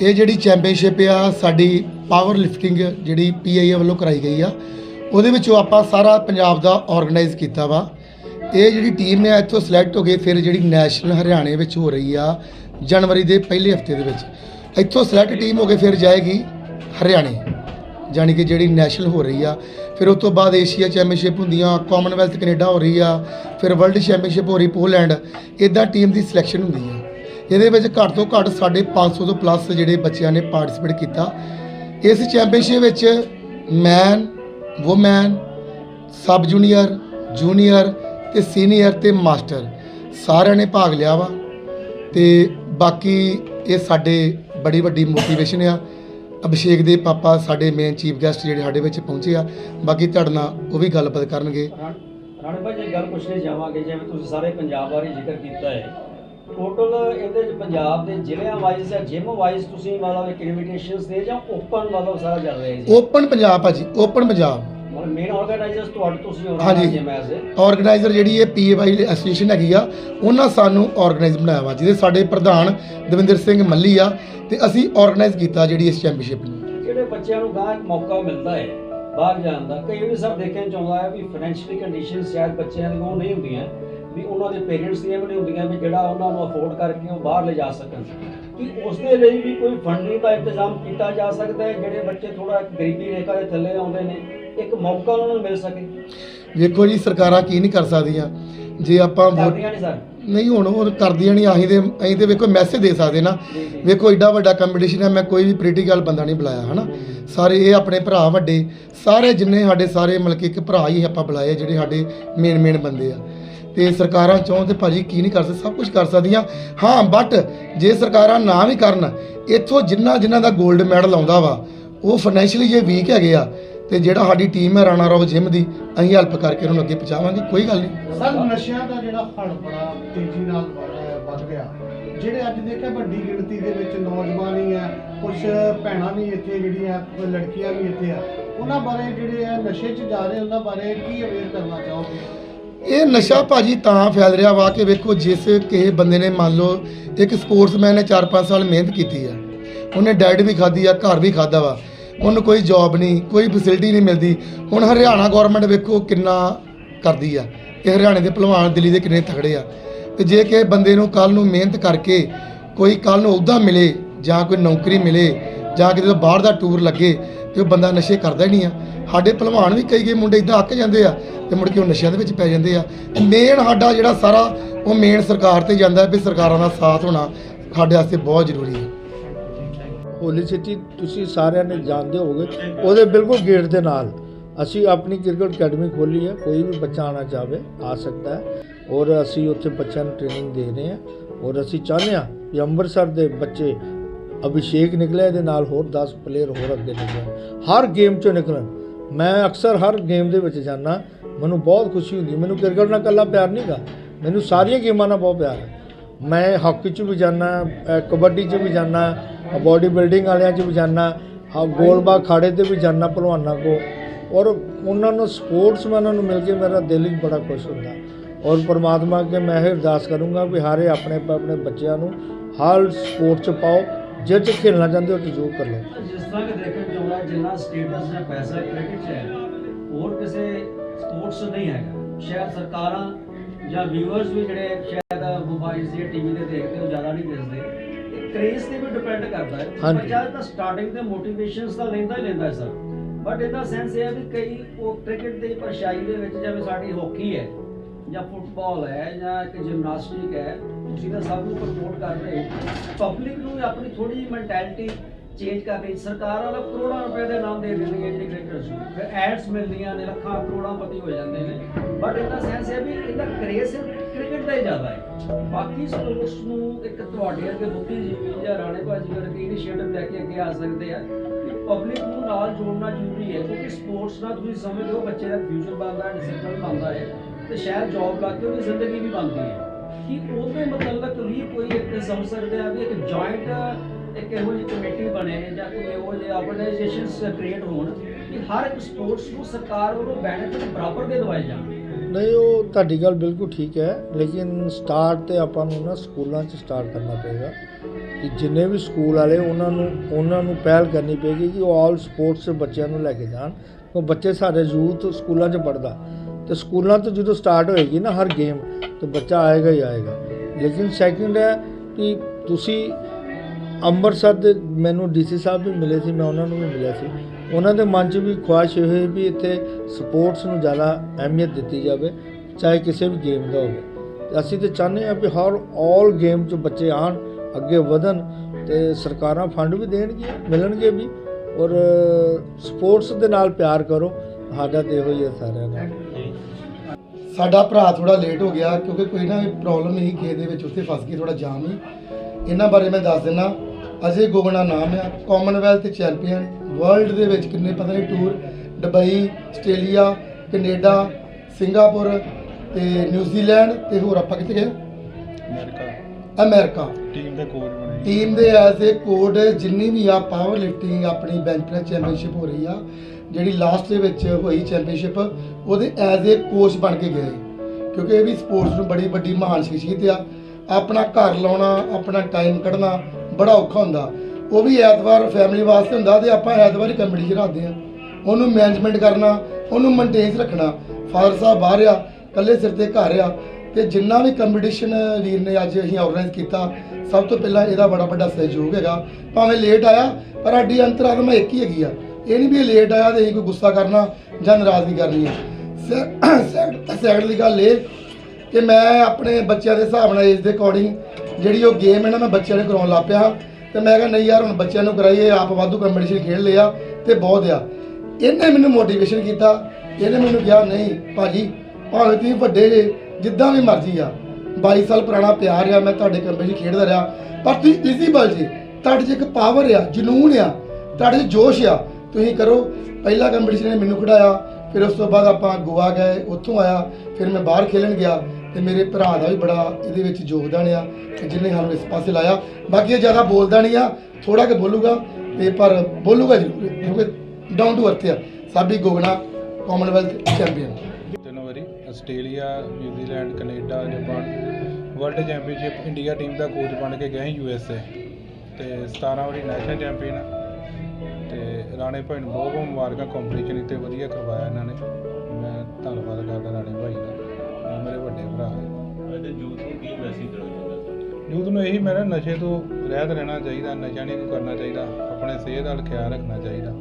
ਇਹ ਜਿਹੜੀ ਚੈਂਪੀਅਨਸ਼ਿਪ ਆ, ਸਾਡੀ ਪਾਵਰ ਲਿਫਟਿੰਗ ਜਿਹੜੀ ਪੀਆਈਏ ਵੱਲੋਂ ਕਰਾਈ ਗਈ ਆ, ਉਹਦੇ ਵਿੱਚੋਂ ਆਪਾਂ ਸਾਰਾ ਪੰਜਾਬ ਦਾ ਆਰਗੇਨਾਈਜ਼ ਕੀਤਾ ਵਾ। ਇਹ ਜਿਹੜੀ ਟੀਮ ਹੈ ਇੱਥੋਂ ਸਿਲੈਕਟ ਹੋ ਕੇ ਫਿਰ ਜਿਹੜੀ ਨੈਸ਼ਨਲ ਹਰਿਆਣੇ ਵਿੱਚ ਹੋ ਰਹੀ ਆ, ਜਨਵਰੀ ਦੇ ਪਹਿਲੇ ਹਫ਼ਤੇ ਦੇ ਵਿੱਚ। ਇੱਥੋਂ ਸਿਲੈਕਟ ਟੀਮ ਹੋ ਕੇ ਫਿਰ ਜਾਏਗੀ ਹਰਿਆਣੇ, ਜਾਣੀ ਕਿ ਜਿਹੜੀ ਨੈਸ਼ਨਲ ਹੋ ਰਹੀ ਆ। ਫਿਰ ਉਸ ਤੋਂ ਬਾਅਦ ਏਸ਼ੀਆ ਚੈਂਪੀਅਨਸ਼ਿਪ ਹੁੰਦੀਆਂ ਕਾਮਨਵੈਲਥ ਕੈਨੇਡਾ ਹੋ ਰਹੀ ਆ, ਫਿਰ ਵਰਲਡ ਚੈਂਪੀਅਨਸ਼ਿਪ ਹੋ ਰਹੀ ਪੋਲੈਂਡ ਇਦਾਂ ਟੀਮ ਦੀ ਸਿਲੈਕਸ਼ਨ ਹੁੰਦੀ ਆ। ਇਹਦੇ ਵਿੱਚ ਘੱਟ ਤੋਂ ਘੱਟ ਸਾਡੇ 500 ਤੋਂ ਪਲੱਸ ਜਿਹੜੇ ਬੱਚਿਆਂ ਨੇ ਪਾਰਟਿਸਿਪੇਟ ਕੀਤਾ। ਇਸ ਚੈਂਪੀਅਨਸ਼ਿਪ ਵਿੱਚ man woman sub junior junior ਤੇ ਸੀਨੀਅਰ ਤੇ ਮਾਸਟਰ ਸਾਰਿਆਂ ਨੇ ਭਾਗ ਲਿਆ ਵਾ। ਤੇ ਬਾਕੀ ਇਹ ਸਾਡੇ ਬੜੀ ਵੱਡੀ ਮੋਟੀਵੇਸ਼ਨ ਆ। ਅਭਿਸ਼ੇਕ ਦੇ ਪਾਪਾ ਸਾਡੇ ਮੇਨ ਚੀਫ ਗੈਸਟ ਜਿਹੜੇ ਸਾਡੇ ਵਿੱਚ ਪਹੁੰਚੇ ਆ। ਬਾਕੀ ਤੁਹਾਡੇ ਨਾਲ ਉਹ ਵੀ ਗੱਲਬਾਤ ਕਰਨਗੇ। ਰਾਣੇ ਭਾਈ, ਜੇ ਗੱਲ ਪੁੱਛਣੀ ਚਾਹਾਂਗੇ, ਜਿਵੇਂ ਤੁਸੀਂ ਸਾਰੇ ਪੰਜਾਬ ਬਾਰੇ ਜ਼ਿਕਰ ਕੀਤਾ ਹੈ ਟੋਟਲ ਇਹਦੇ ਵਿੱਚ ਪੰਜਾਬ ਦੇ ਜ਼ਿਲ੍ਹਿਆਂ ਵਾਈਜ਼ ਜਾਂ ਜਿਮ ਵਾਈਜ਼ ਤੁਸੀਂ ਮਤਲਬ ਇੱਕ ਇਨਵੀਟੇਸ਼ਨਸ ਦੇ ਜਾਂ ਓਪਨ ਮਤਲਬ ਸਾਰਾ ਚੱਲ ਰਿਹਾ ਜੀ। ਓਪਨ ਪੰਜਾਬ ਆ ਜੀ ਓਪਨ ਪੰਜਾਬ। ਮਤਲਬ ਮੇਨ ਆਰਗੇਨਾਈਜ਼ਰਸ ਤੁਹਾਡੇ ਤੁਸੀਂ ਹੋ ਹਾਂਜੀ। ਜਿਮ ਐਜ਼ ਆਰਗੇਨਾਈਜ਼ਰ ਜਿਹੜੀ ਇਹ ਪੀਏਵਾਈ ਐਸੋਸੀਏਸ਼ਨ ਹੈਗੀ ਆ ਉਹਨਾਂ ਸਾਨੂੰ ਆਰਗੇਨਾਈਜ਼ ਬਣਾਇਆ ਵਾ ਜਿਹਦੇ ਸਾਡੇ ਪ੍ਰਧਾਨ ਦਵਿੰਦਰ ਸਿੰਘ ਮੱਲੀ ਆ ਤੇ ਅਸੀਂ ਆਰਗੇਨਾਈਜ਼ ਕੀਤਾ ਜਿਹੜੀ ਇਸ ਚੈਂਪੀਅਨਸ਼ਿਪ ਨੂੰ। ਜਿਹੜੇ ਬੱਚਿਆਂ ਨੂੰ ਗਾਂ ਮੌਕਾ ਮਿਲਦਾ ਹੈ ਬਾਹਰ ਜਾਣ ਦਾ ਕਈ ਵਾਰੀ ਸਭ ਦੇਖਣ ਚ ਆਉਂਦਾ ਹੈ ਵੀ ਫਾਈਨੈਂਸ਼ੀਅਲੀ ਕੰਡੀਸ਼ਨ ਸ਼ਾਇਦ ਬੱਚਿਆਂ ਦੀ ਉਹ ਨਹੀਂ ਹੁੰਦੀਆਂ। ਵੀ ਉਹਨਾਂ ਦੇ ਪੇਰੈਂਟਸ ਦੀਆਂ ਵੀ ਨਹੀਂ ਹੁੰਦੀਆਂ ਵੀ ਜਿਹੜਾ ਉਹਨਾਂ ਨੂੰ ਅਫੋਰਡ ਕਰਕੇ ਉਹ ਬਾਹਰ ਲੈ ਜਾ ਸਕਣ। ਕਿ ਉਸ ਦੇ ਲਈ ਵੀ ਕੋਈ ਫੰਡਿੰਗ ਦਾ ਇੰਤਜ਼ਾਮ ਕੀਤਾ ਜਾ ਸਕਦਾ ਹੈ ਜਿਹੜੇ ਬੱਚੇ ਥੋੜਾ ਗਰੀਬੀ ਰੇਖਾ ਦੇ ਥੱਲੇ ਆਉਂਦੇ ਨੇ ਇੱਕ ਮੌਕਾ ਉਹਨਾਂ ਨੂੰ ਮਿਲ ਸਕੇ। ਵੇਖੋ ਜੀ ਸਰਕਾਰਾਂ ਕੀ ਨਹੀਂ ਕਰ ਸਕਦੀਆਂ। ਜੇ ਆਪਾਂ ਕਰਦੀਆਂ ਨਹੀਂ ਸਰ। ਨਹੀਂ ਹੁਣ ਉਹ ਕਰਦੀਆਂ ਨਹੀਂ ਆਹੀ ਦੇ ਅਸੀਂ ਤੇ ਵੇਖੋ ਮੈਸੇਜ ਦੇ ਸਕਦੇ ਨਾ। ਵੇਖੋ ਐਡਾ ਵੱਡਾ ਕੰਪੀਟੀਸ਼ਨ ਹੈ ਮੈਂ ਕੋਈ ਵੀ ਪੋਲੀਟੀਕਲ ਬੰਦਾ ਨਹੀਂ ਬੁਲਾਇਆ ਹਨਾ। ਸਾਰੇ ਇਹ ਆਪਣੇ ਭਰਾ ਵੱਡੇ ਸਾਰੇ ਜਿੰਨੇ ਸਾਡੇ ਸਾਰੇ ਮਤਲਬ ਕਿ ਇੱਕ ਭਰਾ ਹੀ ਆਪਾਂ ਬੁਲਾਏ ਜਿਹੜੇ ਸਾਡੇ ਮੇਨ ਮੇਨ ਬੰਦੇ ਆ। ਤੇ ਸਰਕਾਰਾਂ ਚਾਹੁੰ ਤੇ ਭਾਜੀ ਕੀ ਨਹੀਂ ਕਰ ਸਕਦੀ, ਸਭ ਕੁਝ ਕਰ ਸਕਦੀਆਂ। ਹਾਂ ਬਟ ਜੇ ਸਰਕਾਰਾਂ ਨਾ ਵੀ ਕਰਨ, ਇੱਥੋਂ ਜਿੰਨਾ ਜਿਨ੍ਹਾਂ ਦਾ 골ਡ ਮੈਡਲ ਆਉਂਦਾ ਵਾ, ਉਹ ਫਾਈਨੈਂਸ਼ੀਅਲੀ ਜੇ ਵੀਕ ਹੈਗੇ ਆ, ਤੇ ਜਿਹੜਾ ਸਾਡੀ ਟੀਮ ਹੈ ਰਾਣਾ ਰੋਵ ਜਿਮ ਦੀ, ਅਸੀਂ ਹੈਲਪ ਕਰਕੇ ਉਹਨਾਂ ਨੂੰ ਅੱਗੇ ਪਹੁੰਚਾਵਾਂਗੇ, ਕੋਈ ਗੱਲ ਨਹੀਂ। ਸਰ, ਨਸ਼ਿਆਂ ਦਾ ਜਿਹੜਾ ਹੜ ਬੜਾ ਤੇਜ਼ੀ ਨਾਲ ਵੱਧ ਰਿਹਾ ਜਿਹੜੇ ਅੱਜ ਦੇਖਿਆ ਵੱਡੀ ਗਿਣਤੀ ਦੇ ਵਿੱਚ ਨੌਜਵਾਨ ਹੀ ਆ ਕੁਝ ਭੈਣਾਂ ਵੀ ਇੱਥੇ ਜਿਹੜੀਆਂ ਲੜਕੀਆਂ ਵੀ ਇੱਥੇ ਆ, ਉਹਨਾਂ ਬਾਰੇ ਜਿਹੜੇ ਆ ਨਸ਼ੇ 'ਚ ਜਾ ਰਹੇ, ਉਹਨਾਂ ਬਾਰੇ ਕੀ ਅਵੇਅਰ ਕਰਨਾ ਚਾਹੋਗੇ? ਇਹ ਨਸ਼ਾ ਭਾਜੀ ਤਾਂ ਫੈਲ ਰਿਹਾ ਵਾ ਕਿ ਵੇਖੋ, ਜਿਸ ਕਿਸੇ ਬੰਦੇ ਨੇ ਮੰਨ ਲਓ, ਇੱਕ ਸਪੋਰਟਸਮੈਨ ਨੇ 4-5 ਸਾਲ ਮਿਹਨਤ ਕੀਤੀ ਆ। ਉਹਨੇ ਡੈਡ ਵੀ ਖਾਧੀ ਆ, ਘਰ ਵੀ ਖਾਦਾ ਵਾ। ਉਹਨੂੰ ਕੋਈ ਜੌਬ ਨਹੀਂ, ਕੋਈ ਫੈਸਿਲਿਟੀ ਨਹੀਂ ਮਿਲਦੀ। ਹੁਣ ਹਰਿਆਣਾ ਗਵਰਨਮੈਂਟ ਵੇਖੋ ਕਿੰਨਾ ਕਰਦੀ ਆ। ਕਿ ਹਰਿਆਣੇ ਦੇ ਭਲਵਾਨ ਦਿੱਲੀ ਦੇ ਕਿੰਨੇ ਤਗੜੇ ਆ। ਤੇ ਜੇ ਕਿਸੇ ਬੰਦੇ ਨੂੰ ਕੱਲ ਨੂੰ ਮਿਹਨਤ ਕਰਕੇ ਕੋਈ ਕੱਲ ਨੂੰ ਅਹੁਦਾ ਮਿਲੇ ਜਾਂ ਕੋਈ ਨੌਕਰੀ ਮਿਲੇ ਜਾਂ ਕਿਤੇ ਬਾਹਰ ਦਾ ਟੂਰ ਲੱਗੇ ਤੇ ਉਹ ਬੰਦਾ ਨਸ਼ੇ ਕਰਦਾ ਹੀ ਨਹੀਂ ਆ। ਸਾਡੇ ਭਲਵਾਨ ਵੀ ਕਈ ਕਈ ਮੁੰਡੇ ਇਦਾਂ ਅੱਕ ਜਾਂਦੇ ਆ ਤੇ ਮੁੜ ਕੇ ਉਹ ਨਸ਼ਿਆਂ ਦੇ ਵਿੱਚ ਪੈ ਜਾਂਦੇ ਆ। ਮੇਨ ਸਾਡਾ ਜਿਹੜਾ ਸਾਰਾ, ਉਹ ਮੇਨ ਸਰਕਾਰ ਤੇ ਜਾਂਦਾ ਵੀ ਸਰਕਾਰਾਂ ਦਾ ਸਾਥ ਹੋਣਾ ਸਾਡੇ ਵਾਸਤੇ ਬਹੁਤ ਜ਼ਰੂਰੀ ਹੈ। ਹੋਲੀ ਸਿਟੀ ਤੁਸੀਂ ਸਾਰਿਆਂ ਨੇ ਜਾਣਦੇ ਹੋਗੇ ਉਹਦੇ ਬਿਲਕੁਲ ਗੇਟ ਦੇ ਨਾਲ। ਅਸੀਂ ਆਪਣੀ ਕ੍ਰਿਕਟ ਅਕੈਡਮੀ ਖੋਲੀ ਹੈ, ਕੋਈ ਵੀ ਬੱਚਾ ਆਣਾ ਚਾਹਵੇ, ਆ ਸਕਦਾ ਹੈ। ਔਰ ਅਸੀਂ ਉੱਥੇ ਬੱਚਿਆਂ ਨੂੰ ਟ੍ਰੇਨਿੰਗ ਦੇ ਰਹੇ ਹਾਂ। ਔਰ ਅਸੀਂ ਚਾਹੁੰਦੇ ਹਾਂ ਕਿ ਅੰਮ੍ਰਿਤਸਰ ਦੇ ਬੱਚੇ ਅਭਿਸ਼ੇਕ ਨਿਕਲਿਆ, ਇਹਦੇ ਨਾਲ ਹੋਰ 10 ਪਲੇਅਰ ਹੋਰ ਅੱਗੇ ਨਿਕਲਣ ਹਰ ਗੇਮ ਚੋਂ ਨਿਕਲਣ। ਮੈਂ ਅਕਸਰ ਹਰ ਗੇਮ ਦੇ ਵਿੱਚ ਜਾਂਦਾ। ਮੈਨੂੰ ਬਹੁਤ ਖੁਸ਼ੀ ਹੁੰਦੀ। ਮੈਨੂੰ ਕ੍ਰਿਕਟ ਨਾਲ ਇਕੱਲਾ ਪਿਆਰ ਨਹੀਂਗਾ ਮੈਨੂੰ ਸਾਰੀਆਂ ਗੇਮਾਂ ਨਾਲ ਬਹੁਤ ਪਿਆਰ ਹੈ। ਮੈਂ ਹਾਕੀ 'ਚ ਵੀ ਜਾਣਾ ਕਬੱਡੀ 'ਚ ਵੀ ਜਾਣਾ ਬਾਡੀ ਬਿਲਡਿੰਗ ਵਾਲਿਆਂ 'ਚ ਵੀ ਜਾਣਾ ਆ ਗੋਲਬਾਗ ਖਾੜੇ ਤੇ ਵੀ ਜਾਣਾ ਭਲਵਾਨਾਂ ਕੋ। ਔਰ ਉਹਨਾਂ ਨੂੰ ਸਪੋਰਟਸਮੈਨਾਂ ਨੂੰ ਮਿਲ ਕੇ ਮੇਰਾ ਦਿਲ ਹੀ ਬੜਾ ਖੁਸ਼ ਹੁੰਦਾ। ਔਰ ਪਰਮਾਤਮਾ ਅੱਗੇ ਮੈਂ ਇਹ ਅਰਦਾਸ ਕਰੂੰਗਾ ਵੀ ਹਾਰੇ ਆਪਣੇ ਆਪਣੇ ਬੱਚਿਆਂ ਨੂੰ ਹਰ ਸਪੋਰਟ 'ਚ ਪਾਓ। ਜਿਹ 'ਚ ਖੇਡਣਾ ਚਾਹੁੰਦੇ ਹੋ ਜ਼ਰੂਰ ਕਰ ਲਓ। ਜਿਸ ਤਰ੍ਹਾਂ ਕਿ ਦੇਖਣ ਚ ਆਉਂਦਾ ਜਿੰਨਾ ਸਟੇਟਸ ਜਾਂ ਪੈਸਾ ਕ੍ਰਿਕਟ 'ਚ ਹੈ ਹੋਰ ਕਿਸੇ ਸਪੋਰਟਸ 'ਚ ਨਹੀਂ ਹੈਗਾ। ਸ਼ਾਇਦ ਸਰਕਾਰਾਂ ਜਾਂ ਵਿਊਅਰਸ ਵੀ ਜਿਹੜੇ ਸ਼ਾਇਦ ਮੋਬਾਈਲ ਜਾਂ ਟੀਵੀ ਤੇ ਦੇਖਦੇ ਉਹ ਜ਼ਿਆਦਾ ਨਹੀਂ ਇਹ ਕ੍ਰੇਜ਼ ਤੇ ਵੀ ਡਿਪੈਂਡ ਕਰਦਾ ਹੈ। ਹਾਂਜੀ। ਬੱਚਾ ਤਾਂ ਸਟਾਰਟਿੰਗ ਤੇ ਮੋਟੀਵੇਸ਼ਨਸ ਤਾਂ ਲੈਂਦਾ ਹੀ ਲੈਂਦਾ ਹੈ ਸਰ। ਬਟ ਇਹਦਾ ਸੈਂਸ ਇਹ ਹੈ ਵੀ ਕਈ ਉਹ ਕ੍ਰਿਕਟ ਦੇ ਪਰਛਾਈ ਦੇ ਵਿੱਚ ਜਿਵੇਂ ਸਾਡੀ ਹਾਕੀ ਹੈ ਜਾਂ ਫੁੱਟਬਾਲ ਹੈ ਜਾਂ ਇੱਕ ਜਿਮਨਾਸਟਿਕ ਹੈ ਤੁਸੀਂ ਤਾਂ ਸਭ ਨੂੰ ਪ੍ਰਮੋਟ ਕਰ ਰਹੇ ਪਬਲਿਕ ਨੂੰ ਆਪਣੀ ਥੋੜੀ ਜਿਹੀ ਮੈਂਟੈਲਿਟੀ ਚੇਂਜ ਕਰਨੀ ਸਰਕਾਰ ਵਾਲਾ ਕਰੋੜਾਂ ਰੁਪਏ ਦੇ ਨਾਮ ਦੇ ਦਿੰਦੀ ਹੈ ਕ੍ਰਿਕਟਰਸ ਨੂੰ। ਫਿਰ ਐਡਸ ਮਿਲਦੀਆਂ ਨੇ, ਲੱਖਾਂ, ਕਰੋੜਾਂ ਪਤੀ ਹੋ ਜਾਂਦੇ ਨੇ। ਬਟ ਇਹਦਾ ਸੈਂਸ ਹੈ ਵੀ ਇਹਦਾ ਕ੍ਰੇਜ਼ ਕ੍ਰਿਕਟ ਦਾ ਹੀ ਜ਼ਿਆਦਾ ਹੈ। ਬਾਕੀ ਸਪੋਰਟਸ ਨੂੰ ਇੱਕ ਤੁਹਾਡੇ ਅੱਗੇ ਬੁੱਧੀਜੀਵੀ ਜਾਂ ਰਾਣੇ ਭਾਜੀ ਵਰਗੇ ਇਨੀਸ਼ੀਏਟਿਵ ਲੈ ਕੇ ਅੱਗੇ ਆ ਸਕਦੇ ਆ। ਕਿ ਪਬਲਿਕ ਨੂੰ ਨਾਲ ਜੋੜਨਾ ਜ਼ਰੂਰੀ ਹੈ, ਕਿਉਂਕਿ ਸਪੋਰਟਸ ਨਾਲ ਤੁਸੀਂ ਸਮਝਦੇ ਹੋ, ਬੱਚੇ ਦਾ ਫਿਊਚਰ ਬਣਦਾ ਹੈ ਡਿਸਿਪਲਿਨ ਬਣਦਾ ਹੈ। ਤੇ ਸ਼ਾਇਦ ਜੌਬ ਲੱਗ ਉਹਦੀ ਜ਼ਿੰਦਗੀ ਵੀ ਬਣਦੀ ਹੈ। ਕਿ ਉਹਦੇ ਮੁਤਲਕ ਵੀ ਕੋਈ ਇੱਕ ਸਮਝ ਸਕਦੇ ਆ ਵੀ ਇੱਕ ਜੁਆਇੰਟ ਇੱਕ ਇਹੋ ਜਿਹੀ ਕਮੇਟੀ ਬਣੇ ਜਾਂ ਕੋਈ ਇਹੋ ਜਿਹੇ ਆਰਗੇਨਾਈਜੇਸ਼ਨਸ ਕ੍ਰੀਏਟ ਹੋਣ ਕਿ ਹਰ ਇੱਕ ਸਪੋਰਟਸ ਨੂੰ ਸਰਕਾਰ ਵੱਲੋਂ ਬੈਨੀਫਿਟ ਬਰਾਬਰ ਦੇ ਦਵਾਏ ਜਾਣ। ਨਹੀਂ, ਉਹ ਤੁਹਾਡੀ ਗੱਲ ਬਿਲਕੁਲ ਠੀਕ ਹੈ, ਲੇਕਿਨ ਸਟਾਰਟ ਤੇ ਆਪਾਂ ਨੂੰ ਨਾ ਸਕੂਲਾਂ 'ਚ ਸਟਾਰਟ ਕਰਨਾ ਪਏਗਾ ਕਿ ਜਿੰਨੇ ਵੀ ਸਕੂਲ ਵਾਲੇ ਉਹਨਾਂ ਨੂੰ ਉਹਨਾਂ ਨੂੰ ਪਹਿਲ ਕਰਨੀ ਪਏਗੀ ਕਿ ਉਹ ਆਲ ਸਪੋਰਟਸ ਬੱਚਿਆਂ ਨੂੰ ਲੈ ਕੇ ਜਾਣ। ਉਹ ਬੱਚੇ ਸਾਡੇ ਯੂਥ ਸਕੂਲਾਂ 'ਚ ਪੜਦਾ ਤੇ ਸਕੂਲਾਂ ਤੋਂ ਜਦੋਂ ਸਟਾਰਟ ਹੋਏਗੀ ਨਾ ਹਰ ਗੇਮ ਤੇ ਬੱਚਾ ਆਏਗਾ ਹੀ ਆਏਗਾ। ਲੇਕਿਨ ਸੈਕਿੰਡ ਹੈ ਕਿ ਤੁਸੀਂ ਅੰਮ੍ਰਿਤਸਰ ਦੇ ਮੈਨੂੰ ਡੀਸੀ ਸਾਹਿਬ ਵੀ ਮਿਲੇ ਸੀ, ਮੈਂ ਉਹਨਾਂ ਨੂੰ ਵੀ ਮਿਲਿਆ ਸੀ। ਉਹਨਾਂ ਦੇ ਮਨ 'ਚ ਵੀ ਖੁਆਇਸ਼ ਇਹ ਹੋਈ ਵੀ ਇੱਥੇ ਸਪੋਰਟਸ ਨੂੰ ਜ਼ਿਆਦਾ ਅਹਿਮੀਅਤ ਦਿੱਤੀ ਜਾਵੇ, ਚਾਹੇ ਕਿਸੇ ਵੀ ਗੇਮ ਦਾ ਹੋਵੇ। ਤੇ ਅਸੀਂ ਤੇ ਚਾਹੁੰਦੇ ਹਾਂ ਵੀ ਹਰ ਆਲ ਗੇਮ 'ਚ ਬੱਚੇ ਆਣ ਅੱਗੇ ਵਧਣ ਤੇ ਸਰਕਾਰਾਂ ਫੰਡ ਵੀ ਦੇਣਗੀਆਂ, ਮਿਲਣਗੇ ਵੀ। ਔਰ ਸਪੋਰਟਸ ਦੇ ਨਾਲ ਪਿਆਰ ਕਰੋ, ਸਾਡਾ ਤੇ ਇਹੋ ਹੀ ਹੈ ਸਾਰਿਆਂ ਦਾ। ਸਾਡਾ ਭਰਾ ਥੋੜਾ ਲੇਟ ਹੋ ਗਿਆ ਕਿਉਂਕਿ ਕੋਈ ਨਾ ਪ੍ਰੋਬਲਮ ਹੀ ਕਿਸੇ ਦੇ ਵਿੱਚ ਉੱਥੇ ਫਸ ਗਈ ਥੋੜਾ ਜਾਮ ਹੀ। ਇਹਨਾਂ ਬਾਰੇ ਮੈਂ ਦੱਸ ਦਿੰਦਾ ਅਜੇ ਗੋਗਣਾ ਨਾਮ ਆ ਕਾਮਨਵੈਲਥ ਚੈਂਪੀਅਨ ਵਰਲਡ ਦੇ ਵਿੱਚ ਕਿੰਨੇ ਪਤਾ ਨਹੀਂ tour Dubai Australia Canada Singapore ਤੇ ਨਿਊਜ਼ੀਲੈਂਡ ਤੇ ਹੋਰ ਆਪਾਂ ਕਿੱਥੇ ਗਏ? ਅਮਰੀਕਾ। ਅਮਰੀਕਾ। ਟੀਮ ਦੇ ਕੋਚ ਬਣੇ। ਟੀਮ ਦੇ ਐਜ਼ ਏ ਕੋਡ ਜਿੰਨੀ ਵੀ ਆ ਪਾਵਰ ਲਿਫਟਿੰਗ ਆਪਣੀ ਬੈਂਚ ਪ੍ਰੈਸ ਚੈਂਪੀਅਨਸ਼ਿਪ ਹੋ ਰਹੀ ਆ ਜਿਹੜੀ ਲਾਸਟ ਦੇ ਵਿੱਚ ਹੋਈ ਚੈਂਪੀਅਨਸ਼ਿਪ ਉਹਦੇ ਐਜ਼ ਏ ਕੋਚ ਬਣ ਕੇ ਗਏ। ਕਿਉਂਕਿ ਇਹ ਵੀ ਸਪੋਰਟਸ ਨੂੰ ਬੜੀ ਵੱਡੀ ਮਹਾਨ ਸ਼ਖਸੀਅਤ ਆ ਆਪਣਾ ਘਰ ਲਾਉਣਾ, ਆਪਣਾ ਟਾਈਮ ਕੱਢਣਾ ਬੜਾ ਔਖਾ ਹੁੰਦਾ। ਉਹ ਵੀ ਐਤਵਾਰ ਫੈਮਿਲੀ ਵਾਸਤੇ ਹੁੰਦਾ ਤੇ ਆਪਾਂ ਐਤਵਾਰ ਹੀ ਕੰਪੀਟੀਸ਼ਨ ਰੱਖਦੇ ਆ ਉਹਨੂੰ ਮੈਨੇਜਮੈਂਟ ਕਰਨਾ, ਉਹਨੂੰ ਮੇਨਟੇਨ ਰੱਖਣਾ। ਫਾਦਰ ਸਾਹਿਬ ਬਾਹਰ ਆ, ਇਕੱਲੇ ਸਿਰ ਤੇ ਘਰ ਆ ਤੇ ਜਿੰਨਾ ਵੀ ਕੰਪੀਟੀਸ਼ਨ ਵੀਰ ਨੇ ਅੱਜ ਅਸੀਂ ਆਰਗੇਨਾਈਜ਼ ਕੀਤਾ, ਸਭ ਤੋਂ ਪਹਿਲਾਂ ਇਹਦਾ ਬੜਾ ਵੱਡਾ ਸਹਿਯੋਗ ਹੈਗਾ। ਭਾਵੇਂ ਲੇਟ ਆਇਆ, ਪਰ ਸਾਡੀ ਅੰਤਰਾਤਮਾ ਇੱਕ ਹੀ ਹੈਗੀ ਆ। ਇਹ ਨਹੀਂ ਵੀ ਲੇਟ ਆਇਆ ਤੇ ਅਸੀਂ ਕੋਈ ਗੁੱਸਾ ਕਰਨਾ ਜਾਂ ਨਾਰਾਜ਼ਗੀ ਕਰਨੀ ਹੈ ਸੈਕੰਡ ਦੀ ਗੱਲ ਇਹ ਕਿ ਮੈਂ ਆਪਣੇ ਬੱਚਿਆਂ ਦੇ ਹਿਸਾਬ ਨਾਲ ਏਜ ਦੇ ਅਕੋਰਡਿੰਗ ਜਿਹੜੀ ਉਹ ਗੇਮ ਹੈ ਨਾ, ਮੈਂ ਬੱਚਿਆਂ ਨੂੰ ਕਰਾਉਣ ਲੱਗ ਪਿਆ। ਤੇ ਮੈਂ ਕਿਹਾ, ਨਹੀਂ ਯਾਰ, ਹੁਣ ਬੱਚਿਆਂ ਨੂੰ ਕਰਾਈਏ, ਆਪ ਵਾਧੂ ਕੰਪੀਟੀਸ਼ਨ ਖੇਡ ਲਿਆ ਤੇ ਬਹੁਤ ਆ। ਇਹਨੇ ਮੈਨੂੰ ਮੋਟੀਵੇਸ਼ਨ ਕੀਤਾ। ਇਹਨੇ ਮੈਨੂੰ ਕਿਹਾ, ਨਹੀਂ ਭਾਜੀ, ਭਾਵੇਂ ਤੁਸੀਂ ਵੱਡੇ ਜੇ, ਜਿੱਦਾਂ ਵੀ ਮਰਜ਼ੀ ਆ। 22 ਸਾਲ ਪੁਰਾਣਾ ਪਿਆਰ ਆ, ਮੈਂ ਤੁਹਾਡੇ ਕੰਪਨੀ 'ਚ ਖੇਡਦਾ ਰਿਹਾ। ਪਰ ਤੁਸੀਂ ਇਜ਼ੀਬਲ ਜੇ ਤੁਹਾਡੇ 'ਚ ਇੱਕ ਪਾਵਰ ਆ, ਜਨੂਨ ਆ, ਤੁਹਾਡੇ 'ਚ ਜੋਸ਼ ਆ। ਤੁਸੀਂ ਕਰੋ। ਪਹਿਲਾ ਕੰਪੀਟੀਸ਼ਨ ਨੇ ਮੈਨੂੰ ਖੜਾਇਆ ਫਿਰ ਉਸ ਤੋਂ ਬਾਅਦ ਆਪਾਂ ਗੋਆ ਗਏ, ਉੱਥੋਂ ਆਇਆ, ਫਿਰ ਮੈਂ ਬਾਹਰ ਖੇਲਣ ਗਿਆ ਤੇ ਮੇਰੇ ਭਰਾ ਦਾ ਵੀ ਬੜਾ ਇਹਦੇ ਵਿੱਚ ਯੋਗਦਾਨ ਆ ਕਿ ਜਿਹਨੇ ਸਾਨੂੰ ਇਸ ਪਾਸੇ ਲਾਇਆ। ਬਾਕੀ ਇਹ ਜ਼ਿਆਦਾ ਬੋਲਦਾ ਨਹੀਂ ਆ ਥੋੜਾ ਕਿ ਬੋਲੂਗਾ ਤੇ ਪਰ ਬੋਲੂਗਾ ਜ਼ਰੂਰ, ਕਿਉਂਕਿ ਡਾਊਨ ਟੂ ਅਰਥ ਆ। ਸਾਬੀ ਗੋਗਨਾ ਕਾਮਨਵੈਲਥ ਚੈਂਪੀਅਨ ਤਿੰਨ ਵਾਰੀ Australia New Zealand Canada, Japan world championship India team ਦਾ ਕੋਚ ਬਣ ਕੇ ਗਏ ਯੂ ਐਸ ਏ ਤੇ 17 ਵਾਰੀ ਨੈਸ਼ਨਲ ਚੈਂਪੀਅਨ ਤੇ ਰਾਣੇ ਭਾਈ ਨੂੰ ਬਹੁਤ ਬਹੁਤ ਮੁਬਾਰਕਾਂ ਕੰਪੀਟੀਸ਼ਨ ਇੱਥੇ ਵਧੀਆ ਕਰਵਾਇਆ ਇਹਨਾਂ ਨੇ। ਮੈਂ ਧੰਨਵਾਦ ਕਰਦਾ ਰਾਣੇ ਭਾਈ ਦਾ ਇਹ ਮੇਰੇ ਵੱਡੇ ਭਰਾ ਹੈ ਯੂਥ ਨੂੰ ਕੀ ਮੈਸੇਜ ਦੇਣਾ ਚਾਹੁੰਦੇ ਸਰ ਯੂਥ ਨੂੰ ਇਹੀ ਮੇਰਾ ਨਸ਼ੇ ਤੋਂ ਰਹਿਤ ਰਹਿਣਾ ਚਾਹੀਦਾ ਨਸ਼ਾ ਨਹੀਂ ਕਰਨਾ ਚਾਹੀਦਾ ਆਪਣੇ ਸਿਹਤ ਦਾ ਖਿਆਲ ਰੱਖਣਾ ਚਾਹੀਦਾ।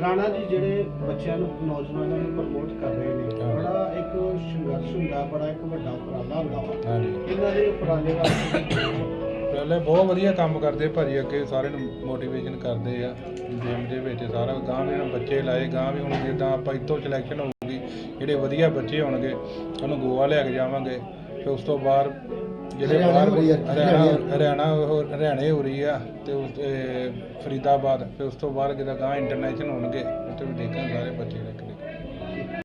ਰਾਣਾ ਜੀ ਜਿਹੜੇ ਬੱਚਿਆਂ ਨੂੰ ਨੌਜਵਾਨਾਂ ਨੂੰ ਪ੍ਰਮੋਟ ਕਰ ਰਹੇ ਨੇ। ਬੜਾ ਇੱਕ ਸੰਘਰਸ਼ ਹੁੰਦਾ ਬੜਾ ਇੱਕ ਵੱਡਾ ਉਪਰਾਲਾ ਹੁੰਦਾ ਵਾ। ਇਹਨਾਂ ਦੇ ਉਪਰਾਲੇ ਵਾਸਤੇ ਪਹਿਲੇ ਬਹੁਤ ਵਧੀਆ ਕੰਮ ਕਰਦੇ ਭਾਜੀ ਅੱਗੇ ਸਾਰਿਆਂ ਨੂੰ ਮੋਟੀਵੇਸ਼ਨ ਕਰਦੇ ਆ ਗੇਮ ਦੇ ਵਿੱਚ ਸਾਰਾ ਗਾਂ ਵੀ ਹੁਣ ਬੱਚੇ ਲਾਏ ਗਾਂ ਵੀ ਹੁਣ ਜਿੱਦਾਂ ਆਪਾਂ ਇੱਥੋਂ ਸਿਲੈਕਸ਼ਨ ਹੋਊਗੀ ਜਿਹੜੇ ਵਧੀਆ ਬੱਚੇ ਹੋਣਗੇ ਉਹਨੂੰ ਗੋਆ ਲੈ ਕੇ ਜਾਵਾਂਗੇ ਫਿਰ ਉਸ ਤੋਂ ਬਾਅਦ ਜਿਹੜੇ ਬਾਹਰ ਹੋ ਹਰਿਆਣਾ ਹਰਿਆਣਾ। ਹਰਿਆਣੇ ਹੋ ਰਹੀ ਆ ਤੇ ਉਸ- ਫਰੀਦਾਬਾਦ ਫਿਰ ਉਸ ਤੋਂ ਬਾਅਦ ਜਦੋਂ ਗਾਂ ਇੰਟਰਨੈਸ਼ਨਲ ਹੋਣਗੇ ਉੱਥੇ ਵੀ ਦੇਖਾਂਗੇ ਸਾਰੇ ਬੱਚੇ ਲੈ ਕੇ।